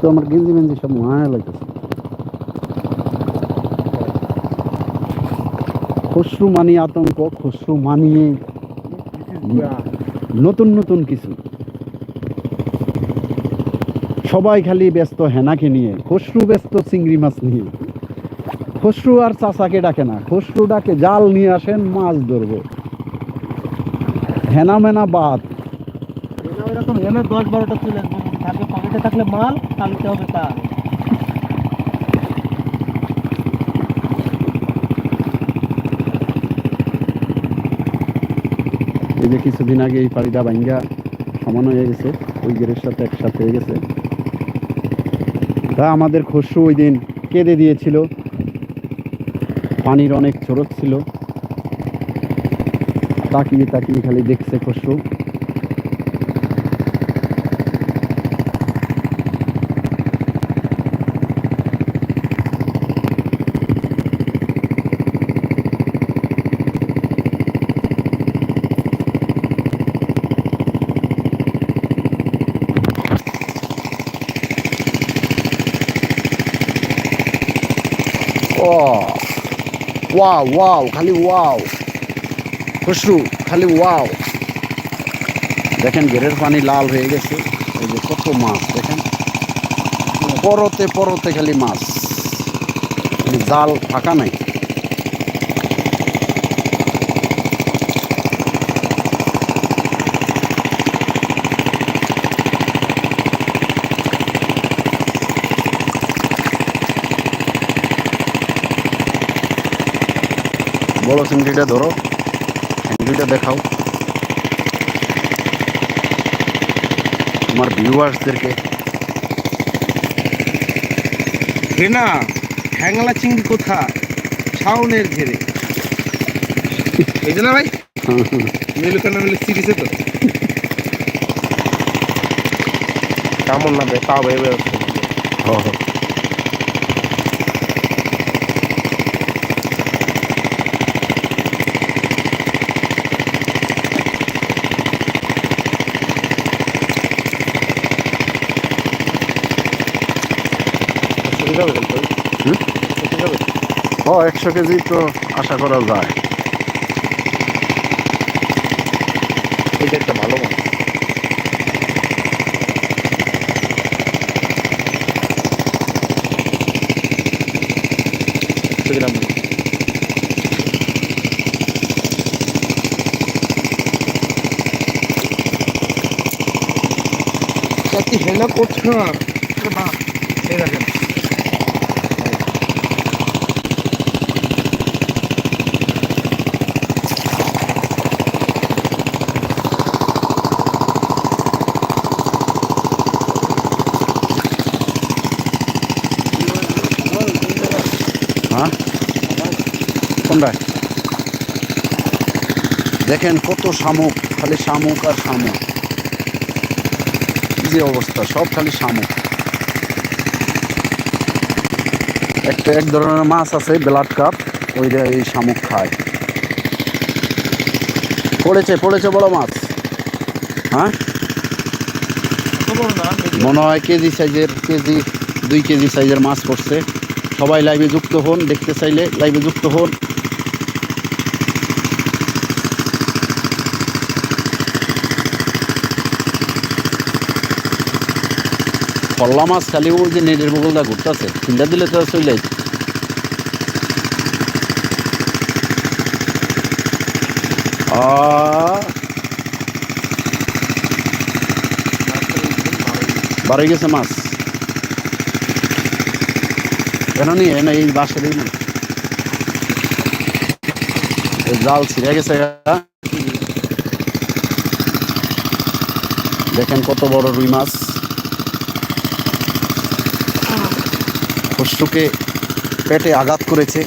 তো আমার গেঞ্জি মেঞ্জি সব মায়া লাগতেছে। খসরু মানি আতঙ্ক, খসরু মানিয়ে নতুন নতুন কিছু। সবাই খালি ব্যস্ত হেনাকে নিয়ে, খসরু ব্যস্ত চিংড়ি মাছ নিয়ে। খসরু আর চাচাকে ডাকে না, খসরু ডাকে, জাল নিয়ে আসেন, মাছ ধরবো। হেনা মেনা বাদ। দশ বারোটা পকেটে থাকলে মাল কালকে হবে তার? এই যে কিছুদিন আগে এই পাড়িটা ভাঙ্গা সমান হয়ে গেছে, ওই গেরের সাথে একসাথে হয়ে গেছে। তা আমাদের খসরু ওই দিন কেঁদে দিয়েছিল। পানির অনেক চোরক ছিল। তাকিয়ে তাকিয়ে খালি দেখছে খসরু। ও। ওয়াও ওয়াও খালি ওয়াও খসরু খালি ওয়াও দেখেন গেরের পানি লাল হয়ে গেছে। এই যে কত মাছ, দেখেন। পরতে পরতে খালি মাছ। জাল ফাঁকা নাই। বড় চিংড়িটা ধরো। চিংড়িটা দেখাও। তোমার ভিউয়ার্সদেরকে না হ্যাংলা চিংড়ি কোথা ছাউনের ঘেরে। এই যে না ভাই? মিলুকানা মিলে সিরিজে তো। কেমন না ভাই তাও ভেবে ও, হবে ও একশো কেজি তো আশা করা যায়। এটা একটা ভালো মাছ কি হেলা করছ না? দেখেন। কোনটায় দেখেন কত শামুক, খালি শামুক আর শামুক। যে অবস্থা, সব খালি শামুক। একটা এক ধরনের মাছ আছে, ব্লাড কাপ, ওইটা এই শামুক খায়। পড়েছে পড়েছে বড় মাছ। হ্যাঁ? মনে হয় কেজি সাইজের, কেজি, দুই কেজি সাইজের মাছ পড়ছে। সবাই লাইভে যুক্ত হন, দেখতে চাইলে লাইভে যুক্ত হন। কল্লা মাছ খালি ওই যে নেটের বগলটা ঘুরতেছে চিন্তা দিলে তো চলে বাড়ি গেছে মাছ। কেন নিয়ে না এই বাসা দিই না জাল ছিঁড়ে গেছে দেখেন কত বড় রুই মাছ। খসরুকে পেটে আঘাত করেছে।